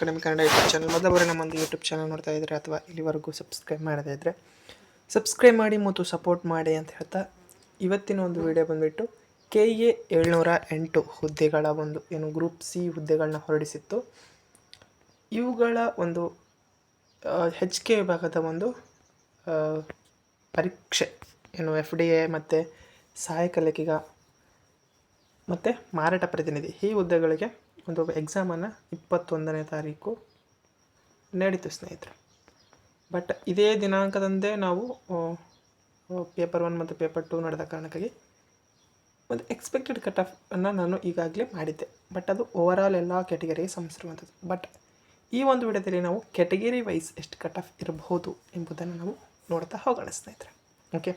Academy Kannada YouTube channel ಮೊದಲ ಬಾರಿ ನಮ್ಮೊಂದು YouTube channel ನೋಡ್ತಾ ಇದ್ದರೆ ಅಥವಾ ಇಲ್ಲಿವರೆಗೂ ಸಬ್ಸ್ಕ್ರೈಬ್ ಮಾಡದೇ ಇದ್ದರೆ ಸಬ್ಸ್ಕ್ರೈಬ್ ಮಾಡಿ ಮತ್ತು ಸಪೋರ್ಟ್ ಮಾಡಿ ಅಂತ ಹೇಳ್ತಾ ಇವತ್ತಿನ ಒಂದು ವಿಡಿಯೋ ಬಂದುಬಿಟ್ಟು ಕೆ ಎ ಏಳ್ನೂರ ಎಂಟು ಹುದ್ದೆಗಳ ಒಂದು ಏನು ಗ್ರೂಪ್ ಸಿ ಹುದ್ದೆಗಳನ್ನ ಹೊರಡಿಸಿತ್ತು. ಇವುಗಳ ಒಂದು ಹೆಚ್ ಕೆ ವಿಭಾಗದ ಒಂದು ಪರೀಕ್ಷೆ, ಏನು ಎಫ್ ಡಿ ಎ ಮತ್ತು ಸಹಾಯಕ ಲೇಖಿಗ ಮತ್ತು ಮಾರಾಟ ಪ್ರತಿನಿಧಿ ಈ ಹುದ್ದೆಗಳಿಗೆ ಒಂದು ಎಕ್ಸಾಮನ್ನು ಇಪ್ಪತ್ತೊಂದನೇ ತಾರೀಕು ನಡೀತು ಸ್ನೇಹಿತರೆ. ಬಟ್ ಇದೇ ದಿನಾಂಕದಂದೇ ನಾವು ಪೇಪರ್ ಒನ್ ಮತ್ತು ಪೇಪರ್ ಟೂ ನಡೆದ ಕಾರಣಕ್ಕಾಗಿ ಒಂದು ಎಕ್ಸ್ಪೆಕ್ಟೆಡ್ ಕಟ್ ಆಫ್ ಅನ್ನು ನಾನು ಈಗಾಗಲೇ ಮಾಡಿದ್ದೆ. ಬಟ್ ಅದು ಓವರಾಲ್ ಎಲ್ಲ ಕ್ಯಾಟಗರಿಗೆ ಸಂಬಂಧಿಸಿರುವಂಥದ್ದು ಬಟ್ ಈ ಒಂದು ವಿಡಿಯೋದಲ್ಲಿ ನಾವು ಕ್ಯಾಟಗರಿ ವೈಸ್ ಎಷ್ಟು ಕಟ್ ಆಫ್ ಇರಬಹುದು ಎಂಬುದನ್ನು ನಾವು ನೋಡ್ತಾ ಹೋಗೋಣ ಸ್ನೇಹಿತರೆ. ಓಕೆ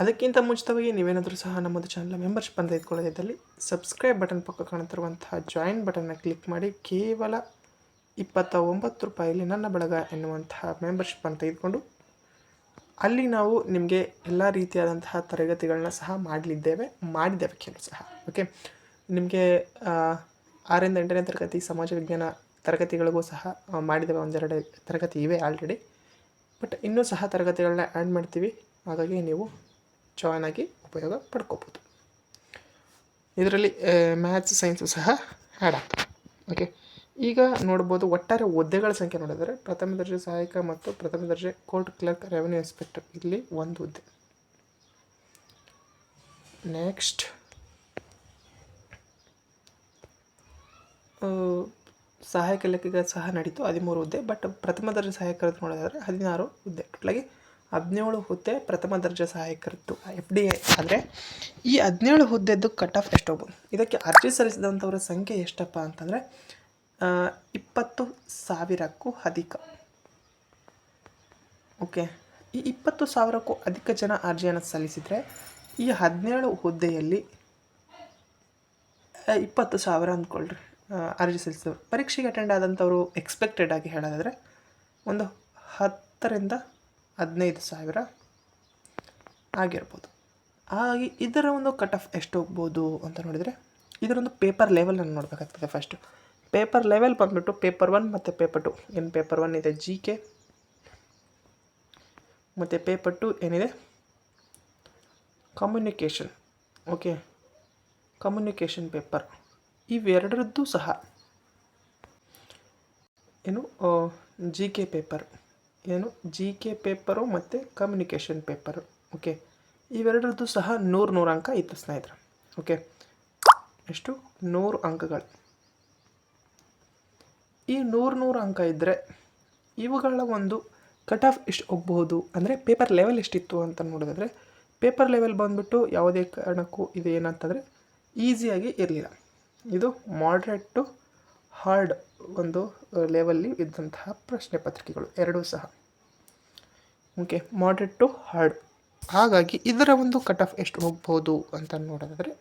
ಅದಕ್ಕಿಂತ ಮುಂಚಿತವಾಗಿ ನೀವೇನಾದರೂ ಸಹ ನಮ್ಮದು ಚಾನಲ್ ಮೆಂಬರ್ಶಿಪ್ ಅಂತ ಇದ್ಕೊಳ್ಳೋದಿದ್ದಲ್ಲಿ ಸಬ್ಸ್ಕ್ರೈಬ್ ಬಟನ್ ಪಕ್ಕ ಕಾಣುತ್ತಿರುವಂತಹ ಜಾಯಿನ್ ಬಟನ್ನ ಕ್ಲಿಕ್ ಮಾಡಿ ಕೇವಲ ಇಪ್ಪತ್ತ ಒಂಬತ್ತು ರೂಪಾಯಿಲಿ ನನ್ನ ಬಳಗ ಎನ್ನುವಂತಹ ಅಂತ ತೆಗೆದುಕೊಂಡು ಅಲ್ಲಿ ನಾವು ನಿಮಗೆ ಎಲ್ಲ ರೀತಿಯಾದಂತಹ ತರಗತಿಗಳನ್ನ ಸಹ ಮಾಡಲಿದ್ದೇವೆ, ಮಾಡಿದ್ದೇವೆ ಕೆಲವು ಸಹ ಓಕೆ ನಿಮಗೆ ಆರರಿಂದ ಎಂಟನೇ ತರಗತಿ ಸಮಾಜ ವಿಜ್ಞಾನ ತರಗತಿಗಳಿಗೂ ಸಹ ಮಾಡಿದ್ದೇವೆ, ಒಂದೆರಡು ತರಗತಿ ಇವೆ ಆಲ್ರೆಡಿ ಬಟ್ ಇನ್ನೂ ಸಹ ತರಗತಿಗಳನ್ನ ಆ್ಯಡ್ ಮಾಡ್ತೀವಿ, ಹಾಗಾಗಿ ನೀವು ಜಾಯ್ನ್ ಆಗಿ ಉಪಯೋಗ ಪಡ್ಕೋಬೋದು. ಇದರಲ್ಲಿ ಮ್ಯಾಥ್ಸ್ ಸೈನ್ಸು ಸಹ ಆ್ಯಡ್ ಆಗ್ತದೆ. ಓಕೆ ಈಗ ನೋಡ್ಬೋದು ಒಟ್ಟಾರೆ ಹುದ್ದೆಗಳ ಸಂಖ್ಯೆ ನೋಡಿದರೆ ಪ್ರಥಮ ದರ್ಜೆ ಸಹಾಯಕ ಮತ್ತು ಪ್ರಥಮ ದರ್ಜೆ ಕೋರ್ಟ್ ಕ್ಲರ್ಕ್ ರೆವೆನ್ಯೂ ಇನ್ಸ್ಪೆಕ್ಟರ್ ಇಲ್ಲಿ ಒಂದು ಹುದ್ದೆ ನೆಕ್ಸ್ಟ್ ಸಹಾಯಕ ಲೆಕ್ಕಿಗ ಸಹ ನಡೀತು ಹದಿಮೂರು ಹುದ್ದೆ ಬಟ್ ಪ್ರಥಮ ದರ್ಜೆ ಸಹಾಯಕರದ್ದು ನೋಡೋದಾದರೆ ಹದಿನಾರು ಹುದ್ದೆ ಟೋಟಲಾಗಿ ಹದಿನೇಳು ಹುದ್ದೆ ಪ್ರಥಮ ದರ್ಜೆ ಸಹಾಯಕರದ್ದು ಎಫ್ ಡಿ ಎ ಆದರೆ ಈ ಹದಿನೇಳು ಹುದ್ದೆದ್ದು ಕಟ್ ಆಫ್ ಎಷ್ಟು ಇದಕ್ಕೆ ಅರ್ಜಿ ಸಲ್ಲಿಸಿದಂಥವರ ಸಂಖ್ಯೆ ಎಷ್ಟಪ್ಪ ಅಂತಂದರೆ ಇಪ್ಪತ್ತು ಸಾವಿರಕ್ಕೂ ಅಧಿಕ. ಓಕೆ ಈ ಇಪ್ಪತ್ತು ಸಾವಿರಕ್ಕೂ ಅಧಿಕ ಜನ ಅರ್ಜಿಯನ್ನು ಸಲ್ಲಿಸಿದರೆ, ಈ ಹದಿನೇಳು ಹುದ್ದೆಯಲ್ಲಿ ಇಪ್ಪತ್ತು ಸಾವಿರ ಅಂದ್ಕೊಳ್ರಿ ಅರ್ಜಿ ಸಲ್ಲಿಸಿದವರು. ಪರೀಕ್ಷೆಗೆ ಅಟೆಂಡ್ ಆದಂಥವರು ಎಕ್ಸ್ಪೆಕ್ಟೆಡ್ ಆಗಿ ಹೇಳೋದಾದರೆ, ಒಂದು ಹತ್ತರಿಂದ ಹದಿನೈದು ಸಾವಿರ ಆಗಿರ್ಬೋದು. ಹಾಗೆ ಇದರ ಒಂದು ಕಟ್ ಆಫ್ ಎಷ್ಟು ಹೋಗ್ಬೋದು ಅಂತ ನೋಡಿದರೆ ಇದರೊಂದು ಪೇಪರ್ ಲೆವೆಲನ್ನು ನೋಡಬೇಕಾಗ್ತದೆ ಫಸ್ಟು ಪೇಪರ್ ಲೆವೆಲ್ ಬಂದುಬಿಟ್ಟು ಪೇಪರ್ ಒನ್ ಮತ್ತು ಪೇಪರ್ ಟು ಏನು ಪೇಪರ್ ಒನ್ ಇದೆ? ಜಿ ಕೆ ಮತ್ತು ಪೇಪರ್ ಟು ಏನಿದೆ? ಕಮ್ಯುನಿಕೇಷನ್ ಓಕೆ ಕಮ್ಯುನಿಕೇಷನ್ ಪೇಪರ್ ಇವೆರಡರದ್ದು ಸಹ ಏನು ಜಿ ಕೆ ಪೇಪರ್ ಏನು? ಜಿ ಕೆ ಪೇಪರು ಮತ್ತು ಕಮ್ಯುನಿಕೇಷನ್ ಪೇಪರು ಓಕೆ ಇವೆರಡರದ್ದು ಸಹ ನೂರು ನೂರು ಅಂಕ ಇತ್ತು ಸ್ನೇಹಿತರೆ. ಓಕೆ ಎಷ್ಟು? ನೂರು ಅಂಕಗಳು. ಈ ನೂರು ನೂರು ಅಂಕ ಇದ್ದರೆ ಇವುಗಳ ಒಂದು ಕಟ್ ಆಫ್ ಎಷ್ಟು ಹೋಗ್ಬೋದು ಅಂದರೆ ಪೇಪರ್ ಲೆವೆಲ್ ಎಷ್ಟಿತ್ತು ಅಂತ ನೋಡೋದಾದರೆ ಪೇಪರ್ ಲೆವೆಲ್ ಬಂದುಬಿಟ್ಟು ಯಾವುದೇ ಕಾರಣಕ್ಕೂ ಇದು ಏನಂತಂದರೆ ಈಸಿಯಾಗಿ ಇರಲಿಲ್ಲ. ಇದು ಮಾಡ್ರೇಟ್ ಟು ಹಾರ್ಡ್ ಒಂದು ಲೆವೆಲ್ಲಿ ಇದ್ದಂತಹ ಪ್ರಶ್ನೆ ಪತ್ರಿಕೆಗಳು ಎರಡೂ ಸಹ. ಓಕೆ ಮಾಡ್ರೇಟ್ ಟು ಹಾರ್ಡ್ ಹಾಗಾಗಿ ಇದರ ಒಂದು ಕಟ್ ಆಫ್ ಎಷ್ಟು ಹೋಗ್ಬೋದು ಅಂತ ನೋಡೋದಾದರೆ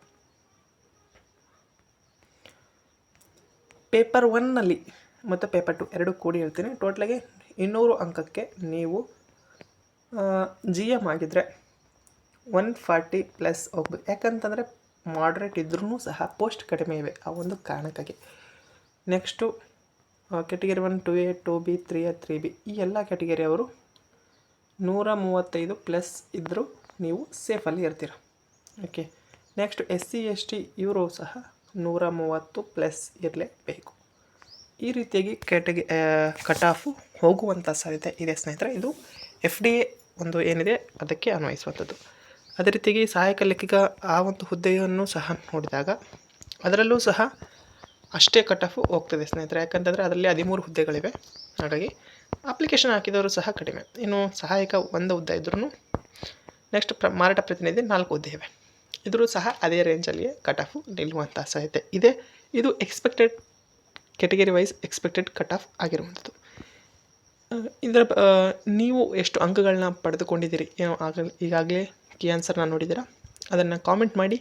ಪೇಪರ್ ಒನ್ನಲ್ಲಿ ಮತ್ತು ಪೇಪರ್ ಟು ಎರಡು ಕೂಡಿ ಹೇಳ್ತೀನಿ. ಟೋಟ್ಲಾಗಿ ಇನ್ನೂರು ಅಂಕಕ್ಕೆ ನೀವು ಜಿ ಎಂ ಆಗಿದ್ದರೆ ಒನ್ ಫಾರ್ಟಿ ಪ್ಲಸ್ ಹೋಗ್ಬೇಕು ಯಾಕಂತಂದರೆ ಮಾಡ್ರೇಟ್ ಇದ್ರೂ ಸಹ ಪೋಸ್ಟ್ ಕಡಿಮೆ ಇವೆ ಆ ಒಂದು ಕಾರಣಕ್ಕಾಗಿ. Next category one two A two B three A three B ಈ ಎಲ್ಲ ಕ್ಯಾಟಗರಿ ಅವರು ನೂರ ಮೂವತ್ತೈದು ಪ್ಲಸ್ ಇದ್ದರೂ ನೀವು ಸೇಫಲ್ಲಿ ಇರ್ತೀರ. Okay next S C S T ಇವರು ಸಹ ನೂರ ಮೂವತ್ತು ಪ್ಲಸ್ ಇರಲೇಬೇಕು. ಈ ರೀತಿಯಾಗಿ ಕ್ಯಾಟಗಿ ಕಟ್ ಆಫು ಹೋಗುವಂಥ ಸಾಧ್ಯತೆ ಇದೆ ಸ್ನೇಹಿತರೆ. ಇದು ಎಫ್ ಡಿ ಎ ಒಂದು ಏನಿದೆ ಅದಕ್ಕೆ ಅನ್ವಯಿಸುವಂಥದ್ದು. ಅದೇ ರೀತಿಯಾಗಿ ಸಹಾಯಕ ಲೆಕ್ಕಿಗ ಆ ಒಂದು ಹುದ್ದೆಯನ್ನು ಸಹ ನೋಡಿದಾಗ ಅದರಲ್ಲೂ ಸಹ ಅಷ್ಟೇ ಕಟ್ ಆಫು ಹೋಗ್ತದೆ ಸ್ನೇಹಿತರೆ. ಯಾಕಂತಂದರೆ ಅದರಲ್ಲಿ ಹದಿಮೂರು ಹುದ್ದೆಗಳಿವೆ. ಹಾಗಾಗಿ ಅಪ್ಲಿಕೇಶನ್ ಹಾಕಿದವರು ಸಹ ಕಡಿಮೆ. ಇನ್ನು ಸಹಾಯಕ ಒಂದು ಹುದ್ದೆ ಇದ್ರೂ ನೆಕ್ಸ್ಟ್ ಪ್ರ, ಮಾರಾಟ ಪ್ರತಿನಿಧಿ ನಾಲ್ಕು ಹುದ್ದೆ ಇವೆ. ಇದ್ರೂ ಸಹ ಅದೇ ರೇಂಜಲ್ಲಿಯೇ ಕಟ್ ಆಫು ನಿಲ್ಲುವಂಥ ಸಾಧ್ಯತೆ ಇದೆ. ಇದು expected category wise expected cut off ಆಗಿರುವಂಥದ್ದು. ಇದರ ನೀವು ಎಷ್ಟು ಅಂಕಗಳನ್ನ ಪಡೆದುಕೊಂಡಿದ್ದೀರಿ? ಏನೋ ಆಗ ಈಗಾಗಲೇ ಕಿ ಆನ್ಸರ್ನ ನೋಡಿದ್ದೀರಾ? ಅದನ್ನು ಕಾಮೆಂಟ್ ಮಾಡಿ.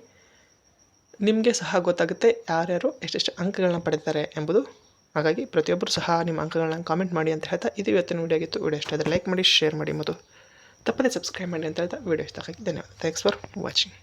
ನಿಮಗೆ ಸಹ ಗೊತ್ತಾಗುತ್ತೆ ಯಾರ್ಯಾರು ಎಷ್ಟೆಷ್ಟು ಅಂಕಗಳನ್ನ ಪಡೆದಿದ್ದಾರೆ ಎಂಬುದು. ಹಾಗಾಗಿ ಪ್ರತಿಯೊಬ್ಬರು ಸಹ ನಿಮ್ಮ ಅಂಕಗಳನ್ನ ಕಾಮೆಂಟ್ ಮಾಡಿ ಅಂತ ಹೇಳ್ತಾ ಇದು ಇವತ್ತಿನ ವೀಡಿಯೋ ಆಗಿತ್ತು. ವೀಡಿಯೋ ಇಷ್ಟ ಆದರೆ ಲೈಕ್ ಮಾಡಿ ಶೇರ್ ಮಾಡಿ ಮತ್ತು ತಪ್ಪದೇ ಸಬ್ಸ್ಕ್ರೈಬ್ ಮಾಡಿ ಅಂತ ಹೇಳ್ತಾ ವೀಡಿಯೋ ಇಷ್ಟ ಆಗಿ ಧನ್ಯವಾದ. Thanks for watching